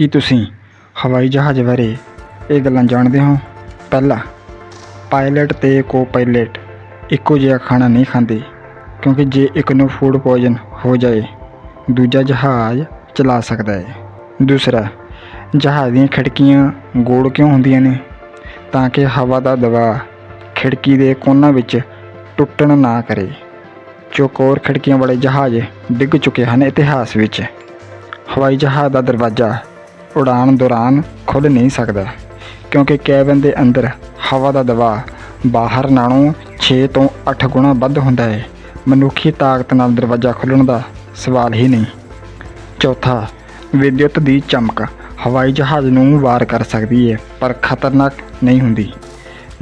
ਕੀ ਤੁਸੀਂ ਹਵਾਈ ਜਹਾਜ਼ ਬਾਰੇ ਇਹ ਗੱਲਾਂ ਜਾਣਦੇ ਹੋ? ਪਹਿਲਾ, ਪਾਇਲਟ ਤੇ ਕੋ-ਪਾਇਲਟ ਇੱਕੋ ਜਿਹਾ ਖਾਣਾ ਨਹੀਂ ਖਾਂਦੇ, ਕਿਉਂਕਿ ਜੇ ਇੱਕ ਨੂੰ ਫੂਡ ਪੋਇਜ਼ਨ ਹੋ ਜਾਏ, ਦੂਜਾ ਜਹਾਜ਼ ਚਲਾ ਸਕਦਾ ਹੈ। ਦੂਸਰਾ, ਜਹਾਜ਼ ਦੀਆਂ ਖਿੜਕੀਆਂ ਗੋਲ ਕਿਉਂ ਹੁੰਦੀਆਂ ਨੇ? ਤਾਂ ਕਿ ਹਵਾ ਦਾ ਦਬਾਅ ਖਿੜਕੀ ਦੇ ਕੋਨਾਂ ਵਿੱਚ ਟੁੱਟਣ ਨਾ ਕਰੇ। ਚੌਕੋਰ ਖਿੜਕੀਆਂ ਵਾਲੇ ਜਹਾਜ਼ ਡਿੱਗ ਚੁੱਕੇ ਹਨ ਇਤਿਹਾਸ ਵਿੱਚ। ਹਵਾਈ ਜਹਾਜ਼ ਦਾ ਦਰਵਾਜ਼ਾ ਉਡਾਣ ਦੌਰਾਨ ਖੁੱਲ੍ਹ ਨਹੀਂ ਸਕਦਾ, ਕਿਉਂਕਿ ਕੈਬਨ ਦੇ ਅੰਦਰ ਹਵਾ ਦਾ ਦਬਾਅ ਬਾਹਰ ਨਾਲੋਂ 6 ਤੋਂ 8 ਗੁਣਾ ਵੱਧ ਹੁੰਦਾ ਹੈ। ਮਨੁੱਖੀ ਤਾਕਤ ਨਾਲ ਦਰਵਾਜ਼ਾ ਖੁੱਲ੍ਹਣ ਦਾ ਸਵਾਲ ਹੀ ਨਹੀਂ। ਚੌਥਾ, ਵਿਦਯੁੱਤ ਦੀ ਚਮਕ ਹਵਾਈ ਜਹਾਜ਼ ਨੂੰ ਵਾਰ ਕਰ ਸਕਦੀ ਹੈ, ਪਰ ਖਤਰਨਾਕ ਨਹੀਂ ਹੁੰਦੀ।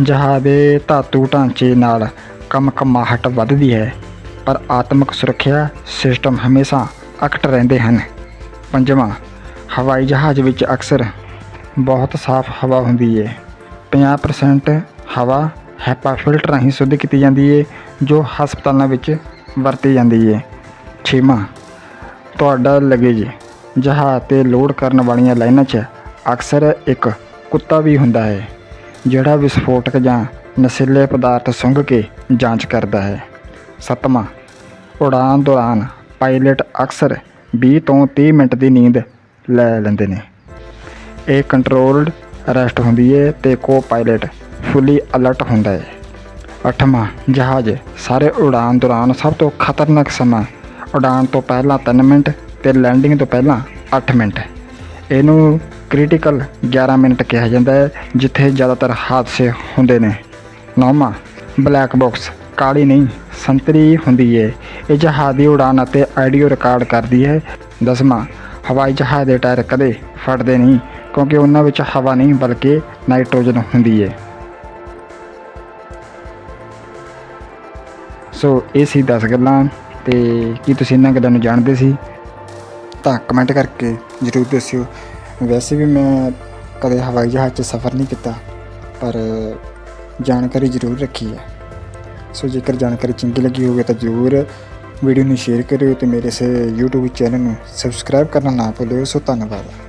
ਜਹਾਜ਼ ਦੇ ਧਾਤੂ ਢਾਂਚੇ ਨਾਲ ਕਮਕਮਾਹਟ ਵੱਧਦੀ ਹੈ, ਪਰ ਆਤਮਿਕ ਸੁਰੱਖਿਆ ਸਿਸਟਮ ਹਮੇਸ਼ਾ ਅਕਟ ਰਹਿੰਦੇ ਹਨ। ਪੰਜਵਾਂ ਹਵਾਈ ਜਹਾਜ਼ ਵਿੱਚ ਅਕਸਰ ਬਹੁਤ ਸਾਫ਼ ਹਵਾ ਹੁੰਦੀ ਹੈ 50% ਹਵਾ ਹੈਪਾ ਫਿਲਟਰ ਰਾਹੀਂ ਸ਼ੁੱਧ ਕੀਤੀ ਜਾਂਦੀ ਹੈ ਜੋ ਹਸਪਤਾਲਾਂ ਵਿੱਚ ਵਰਤੀ ਜਾਂਦੀ ਹੈ ਛੇਵਾਂ, ਤੁਹਾਡਾ ਲਗੇਜ, ਜਹਾਜ਼ ਤੇ ਲੋਡ ਕਰਨ ਵਾਲੀਆਂ ਲਾਈਨਾਂ 'ਚ ਅਕਸਰ ਇੱਕ ਕੁੱਤਾ ਵੀ ਹੁੰਦਾ ਹੈ ਜਿਹੜਾ ਵਿਸਫੋਟਕ ਜਾਂ ਨਸ਼ੀਲੇ ਪਦਾਰਥ ਸੁੰਘ ਕੇ ਜਾਂਚ ਕਰਦਾ ਹੈ। ਸੱਤਵਾਂ ਉਡਾਨ ਦੌਰਾਨ ਪਾਇਲਟ ਅਕਸਰ 20 ਤੋਂ 30 ਮਿੰਟ ਦੀ ਨੀਂਦ ਲੈ ਲੈਂਦੇ ਨੇ। ਇਹ ਕੰਟਰੋਲਡ ਰੈਸਟ ਹੁੰਦੀ ਹੈ ਤੇ ਕੋ ਪਾਇਲਟ ਫੁੱਲੀ ਅਲਰਟ ਹੁੰਦਾ ਹੈ ਅੱਠਵਾਂ, ਜਹਾਜ਼। ਸਾਰੇ ਉਡਾਨ ਦੌਰਾਨ ਸਭ ਤੋਂ ਖਤਰਨਾਕ ਸਮਾਂ। ਉਡਾਨ ਤੋਂ ਪਹਿਲਾਂ 3 ਮਿੰਟ ਤੇ ਲੈਂਡਿੰਗ ਤੋਂ ਪਹਿਲਾਂ 8 ਮਿੰਟ। ਇਹਨੂੰ ਕ੍ਰਿਟੀਕਲ 11 ਮਿੰਟ ਕਿਹਾ ਜਾਂਦਾ ਹੈ ਜਿੱਥੇ ਜ਼ਿਆਦਾਤਰ ਹਾਦਸੇ ਹੁੰਦੇ ਨੇ। ਨੌਵਾਂ ਬਲੈਕ ਬਾਕਸ ਕਾਲੀ ਨਹੀਂ, ਸੰਤਰੀ ਹੁੰਦੀ ਹੈ ਇਹ ਜਹਾਜ਼ ਦੀ ਉਡਾਨ ਅਤੇ ਆਡੀਓ ਰਿਕਾਰਡ ਕਰਦੀ ਹੈ ਦਸਵਾਂ ਹਵਾਈ ਜਹਾਜ਼ ਦੇ ਟਾਇਰ ਕਦੇ ਫਟਦੇ ਨਹੀਂ, ਕਿਉਂਕਿ ਉਹਨਾਂ ਵਿੱਚ ਹਵਾ ਨਹੀਂ, ਬਲਕਿ ਨਾਈਟ੍ਰੋਜਨ ਹੁੰਦੀ ਹੈ ਸੋ, ਇਹ ਸੀ 10 ਗੱਲਾਂ ਤੇ ਕੀ ਤੁਸੀਂ ਇਹਨਾਂ ਗੱਲਾਂ ਨੂੰ ਜਾਣਦੇ ਸੀ? ਤਾਂ ਕਮੈਂਟ ਕਰਕੇ ਜ਼ਰੂਰ ਦੱਸਿਓ। ਵੈਸੇ ਵੀ ਮੈਂ ਕਦੇ ਹਵਾਈ ਜਹਾਜ਼ 'ਚ ਸਫ਼ਰ ਨਹੀਂ ਕੀਤਾ, ਪਰ ਜਾਣਕਾਰੀ ਜ਼ਰੂਰ ਰੱਖੀ ਹੈ। ਸੋ, ਜੇਕਰ ਜਾਣਕਾਰੀ ਚੰਗੀ ਲੱਗੀ ਹੋਵੇ ਤਾਂ ਜ਼ਰੂਰ ਵੀਡੀਓ ਨੂੰ ਸ਼ੇਅਰ ਕਰਿਓ ਤੇ ਮੇਰੇ ਇਸ YouTube ਚੈਨਲ ਨੂੰ ਸਬਸਕ੍ਰਾਈਬ ਕਰਨਾ ਨਾ ਭੁੱਲਿਓ। ਸੋ ਧੰਨਵਾਦ।